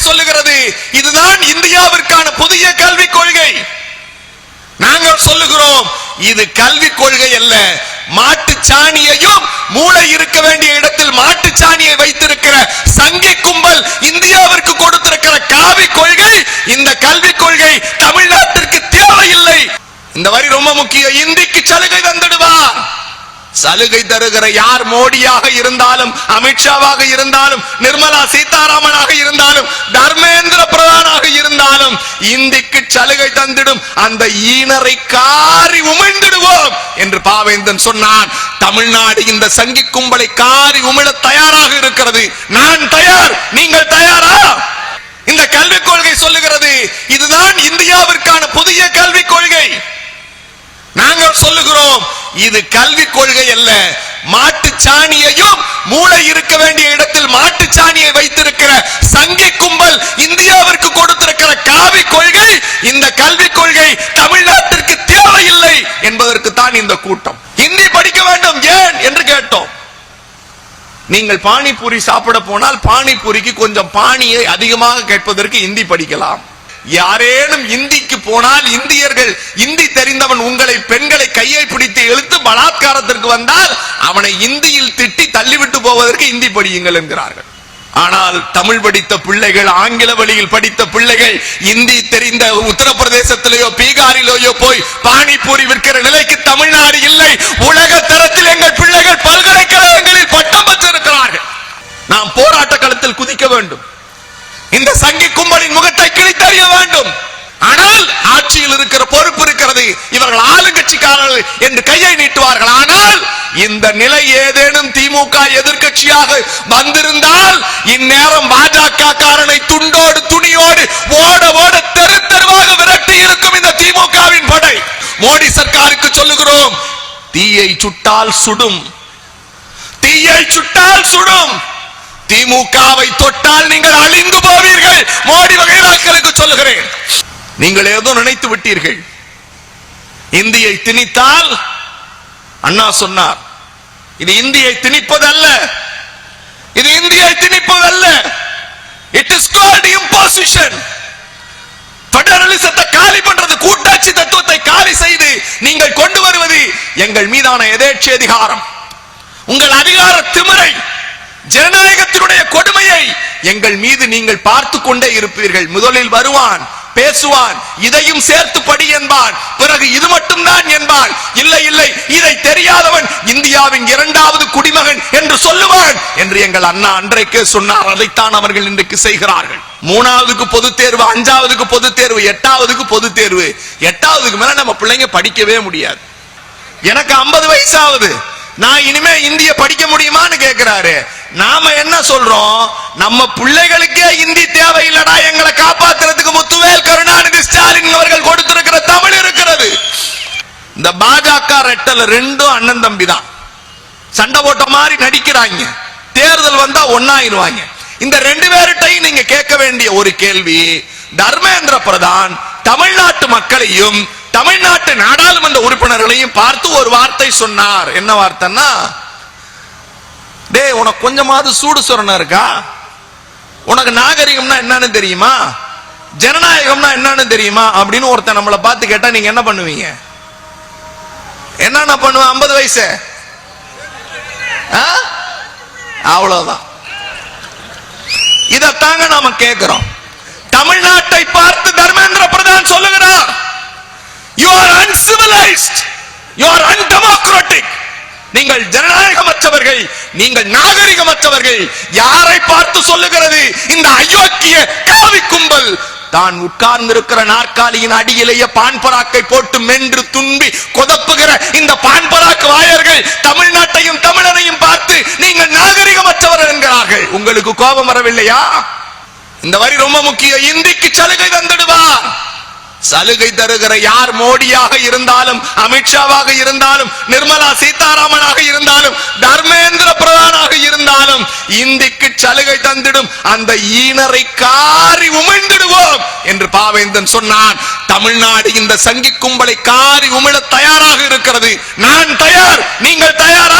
சொல்லுகிறது இதுதான் இந்தியாவிற்கான புதிய கல்விக் கொள்கை. நாங்கள் சொல்லுகிறோம் இது கல்விக் கொள்கை அல்ல. மாட்டு சாணியையும் மூளை இருக்க வேண்டிய இடத்தில் மாட்டு சாணியை வைத்திருக்கிற சங்கி கும்பல் இந்தியாவிற்கு கொடுத்திருக்கிற காவி கொள்கை இந்த கல்விக் கொள்கை தமிழ்நாட்டிற்கு தேவையில்லை இந்த வரி ரொம்ப முக்கியம் இந்திக்கு சலுகை தந்துடுவார் சலுகை தருகிற யார் மோடியாக இருந்தாலும் அமித்ஷாவாக இருந்தாலும் நிர்மலா சீதாராமனாக இருந்தாலும் தர்மேந்திர பிரதானாக இருந்தாலும் இந்திக்கு சலுகை தந்திடும் அந்த ஈனரை காரி உமிழ்ந்திடுவோம் என்று பாவேந்தன் சொன்னான். தமிழ்நாடு இந்த சங்கி கும்பலை காரி உமிழ தயாராக இருக்கிறது. நான் தயார். நீங்கள் தயாரா? இந்த கல்விக் கொள்கை சொல்லுகிறது. இதுதான் இந்தியாவிற்கான புதிய கல்விக் கொள்கை. நாங்கள் சொல்லுகிறோம் இது கல்வி கொள்கை அல்ல. மாட்டு சாணியையும் மூளை இருக்க வேண்டிய இடத்தில் மாட்டு சாணியை வைத்திருக்கிற சங்கி கும்பல் இந்தியாவிற்கு கொடுத்திருக்கிற காவி கொள்கை இந்த கல்வி கொள்கை தமிழ்நாட்டிற்கு தேவையில்லை என்பதற்கு தான் இந்த கூட்டம். ஹிந்தி படிக்க வேண்டும் ஏன் என்று கேட்டோம். நீங்கள் பானிபூரி சாப்பிட போனால் பானிபூரிக்கு கொஞ்சம் பானியை அதிகமாக கேட்பதற்கு இந்தி படிக்கலாம். யாரேனும் இந்திக்கு போனால் இந்தியர்கள் இந்தி தெரிந்தவன் உங்களை பெண்களை கையை பிடித்து இழுத்து பலாத்காரத்திற்கு வந்தால் அவனை இந்தியில் திட்டி தள்ளிவிட்டு போவதற்கு இந்தி படியுங்கள் என்கிறார்கள். ஆனால் தமிழ் படித்த பிள்ளைகள் ஆங்கில வழியில் படித்த பிள்ளைகள் இந்தி தெரிந்த உத்தரப்பிரதேசத்திலேயோ பீகாரிலேயோ போய் பானிபூரி விற்கிற நிலைக்கு தமிழ்நாடு இல்லை. உலக தரத்தில் எங்கள் பிள்ளைகள் பல்கலைக்கழகங்களில் பட்டம் பெற்றிருக்கிறார்கள். நாம் போராட்ட களத்தில் குதிக்க வேண்டும். இந்த சங்கி கும்பலின் முகத்தை கிழித்தறிய வேண்டும். ஆனால் ஆட்சியில் இருக்கிற பொறுப்பு இருக்கிறது. இவர்கள் ஆளுங்கட்சிக்காரர்கள் என்று கையை நீட்டுவார்கள். ஆனால் இந்த நிலை ஏதேனும் திமுக எதிர்கட்சியாக வந்திருந்தால் இந்நேரம் பாஜக காரனை துண்டோடு துணியோடு ஓட ஓட தெரு தெருவாக விரட்டி இருக்கும் இந்த திமுகவின் படை. மோடி சர்க்காருக்கு சொல்லுகிறோம் தீயை சுட்டால் சுடும். தீயை சுட்டால் சுடும். திமுகவை தொட்டால் நீங்கள் அழிந்து போவீர்கள். மோடி வகைராக்களுக்கு சொல்லுகிறேன். நீங்கள் ஏதோ நினைத்து விட்டீர்கள். இந்தியை திணித்தால் அண்ணா சொன்னார். இது இந்தியை திணிப்பதல்ல. இது இந்தியை திணிப்பதல்ல. இட் இஸ் கால்ட் இம்போசிஷன் பெடரலிசத்தை காலி பண்றது கூட்டாட்சி தத்துவத்தை காலி செய்து நீங்கள் கொண்டு வருவது எங்கள் மீதான எதேட்சி அதிகாரம். உங்கள் அதிகார திமிரை ஜனநாயகத்தினுடைய கொடுமையை எங்கள் மீது நீங்கள் பார்த்து கொண்டே இருப்பீர்கள். முதலில் வருவான் பேசுவான் இதையும் சேர்த்து படி என்பான். பிறகு இது மட்டும்தான் என்பான். இல்லை இல்லை இதை தெரியாதவன் இந்தியாவின் இரண்டாவது குடிமகன் என்று சொல்லுவான் என்று எங்கள் அண்ணா அன்றைக்கே சொன்னார். அதைத்தான் அவர்கள் இன்றைக்கு செய்கிறார்கள். மூணாவதுக்கு பொது தேர்வு அஞ்சாவதுக்கு பொது தேர்வு எட்டாவதுக்கு பொது தேர்வு. எட்டாவதுக்கு மேல நம்ம பிள்ளைங்க படிக்கவே முடியாது. எனக்கு ஐம்பது வயசாவது. நான் இனிமே இந்திய படிக்க முடியுமான்னு கேட்கிறாரு நாம என்ன சொல்றோம்? நம்ம பிள்ளைகளுக்கே இந்தி தேவையில்லடா எங்களை காப்பாத்துறதுக்கு முத்துவேல் கருணாநிதி ஸ்டாலின் அவர்கள் கொடுத்திருக்கிற தமிழ் இருக்கிறது. இந்த பாஜக ரெட்டல் ரெண்டும் அண்ணன் தம்பி தான். சண்டை போட்ட மாதிரி நடிக்கிறாங்க. தேர்தல் வந்தா ஒன்னாயிருவாங்க இந்த ரெண்டு பேருட்டையும் நீங்க கேட்க வேண்டிய ஒரு கேள்வி தர்மேந்திர பிரதான் தமிழ்நாட்டு மக்களையும் தமிழ்நாட்டு நாடாளுமன்ற உறுப்பினர்களையும் பார்த்து ஒரு வார்த்தை சொன்னார். என்ன வார்த்தைன்னா டேய் உனக்கு கொஞ்சமாவது சூடு சொரணம் இருக்கா? உனக்கு நாகரிகம்னா என்னன்னு தெரியுமா? ஜனநாயகம்னா என்னன்னு தெரியுமா? அப்படின்னு ஒருத்தன் நம்மளை பார்த்து கேட்டா நீங்க என்ன பண்ணுவீங்க? என்னென்ன பண்ணுவேன் ஐம்பது வயசு. அவ்வளவுதான். இதத்தாங்க நாம கேட்கிறோம் தமிழ்நாட்டை பார்த்து தர்மேந்திர பிரதான் சொல்லுகிறார் you are uncivilised you are undemocratic நீங்கள் ஜனநாயகமற்றவர்கள் நீங்கள் நாகரிகமற்றவர்கள் யாரை பார்த்து சொல்லுகிறது? இந்த அயோக்கிய காவி கும்பல். தான் உட்கார்ந்திருக்கிற நாற்காலியின் அடியிலேயே பான்பராக்கை போட்டு மென்று துன்பி கொதப்புகிற இந்த பான்பராக்கு வாயர்கள் தமிழ்நாட்டையும் தமிழனையும் பார்த்து நீங்கள் நாகரிகமற்றவர்கள் என்கிறார்கள். உங்களுக்கு கோபம் வரவில்லையா? இந்த வரி ரொம்ப முக்கியம். இந்திக்கு சலுகை தந்துடுவார். சலுகை தருகிற யார் மோடியாக இருந்தாலும் அமித்ஷாவாக இருந்தாலும் நிர்மலா சீதாராமனாக இருந்தாலும் தர்மேந்திர பிரதானாக இருந்தாலும் இந்திக்கு சலுகை தந்திடும் அந்த ஈனரை காரி உமிழ்ந்திடுவோம் என்று பாவேந்தன் சொன்னான். தமிழ்நாடு இந்த சங்கி கும்பலை காரி உமிழ தயாராக இருக்கிறது. நான் தயார் நீங்கள் தயாரா?